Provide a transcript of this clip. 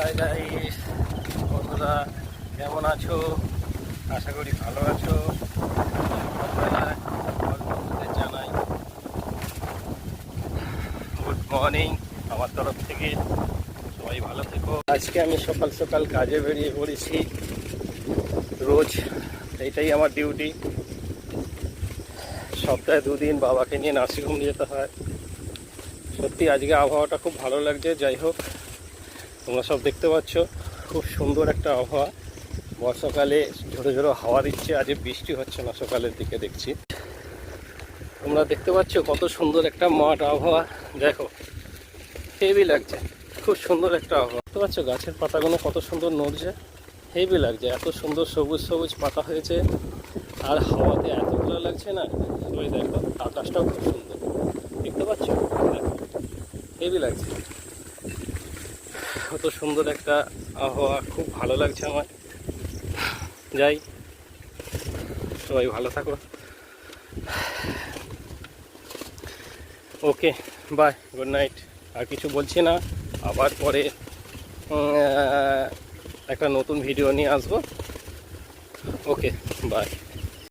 Hi guys বন্ধুরা, কেমন আছো? আশা করি ভালো আছো। বন্ধুদের জানাই গুড মর্নিং আমার তরফ থেকে। সবাই ভালো থেকো। আজকে আমি সকাল সকাল কাজে বেরিয়ে পড়েছি। রোজ এইটাই আমার ডিউটি। সপ্তাহে দুদিন বাবাকে নিয়ে নার্সিংহোম যেতে হয়। সত্যি আজকে আবহাওয়াটা খুব ভালো লাগছে। যাই হোক তোমরা সব দেখতে পাচ্ছ, খুব সুন্দর একটা আবহাওয়া। বর্ষাকালে ঝোড়ো ঝোড়ো হাওয়া দিচ্ছে আজ বৃষ্টি হচ্ছে না সকালের দিকে দেখছি। তোমরা দেখতে পাচ্ছ কত সুন্দর একটা মাঠ আবহাওয়া। দেখো, হেভি লাগছে, খুব সুন্দর একটা আবহাওয়া। দেখতে পাচ্ছ গাছের পাতাগুলো কত সুন্দর নড়ছে, হেভি লাগছে, এত সুন্দর সবুজ সবুজ পাতা হয়েছে। আর হাওয়াতে এত ভালো লাগছে না, ওই দেখো, আকাশটাও খুব সুন্দর। দেখতে পাচ্ছ? হেভি লাগছে। কত সুন্দর একটা আবহাওয়া, খুব ভালো লাগছে আমার। যাই, সবাই ভালো থাকো। ওকে বাই গুড নাইট আর কিছু বলছি না, আবার পরে একটা নতুন ভিডিও নিয়ে আসব। Okay bye